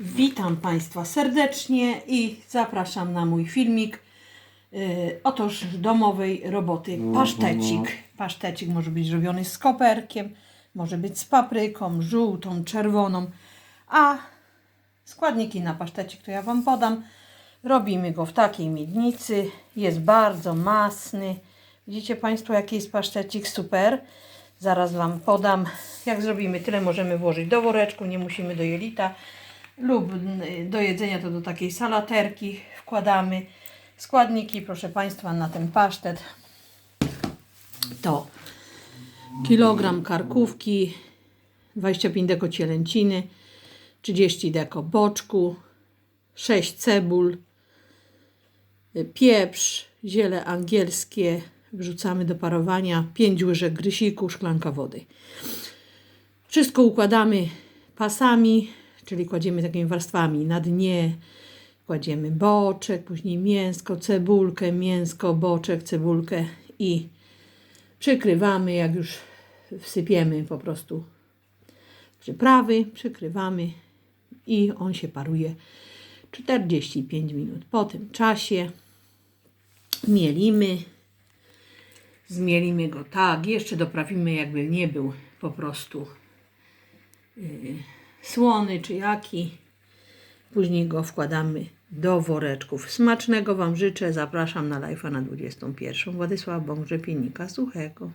Witam Państwa serdecznie i zapraszam na mój filmik. Yy, otóż domowej roboty pasztecik. Pasztecik może być zrobiony z koperkiem, może być z papryką, żółtą, czerwoną, a składniki na pasztecik to ja Wam podam. Robimy go w takiej miednicy. Jest bardzo masny. Widzicie Państwo, jaki jest pasztecik? Super. Zaraz Wam podam. Jak zrobimy tyle, możemy włożyć do woreczku, nie musimy do jelita. Lub y, do jedzenia to do takiej salaterki wkładamy. Składniki, proszę Państwa, na ten pasztet to kilogram karkówki, 25 deko cielęciny, 30 deko boczku, 6 cebul, y, pieprz, ziele angielskie, wrzucamy do parowania, 5 łyżek grysiku, szklanka wody. Wszystko układamy pasami, czyli kładziemy takimi warstwami na dnie, kładziemy boczek, później mięsko, cebulkę, mięsko, boczek, cebulkę i przykrywamy, jak już wsypiemy po prostu przyprawy, przykrywamy i on się paruje 45 minut. Po tym czasie mielimy, zmielimy go tak, jeszcze doprawimy jakby nie był po prostu yy, słony czy jaki. Później go wkładamy do woreczków. Smacznego Wam życzę. Zapraszam na live'a na 21. Władysława Bągrze Pienika Suchego.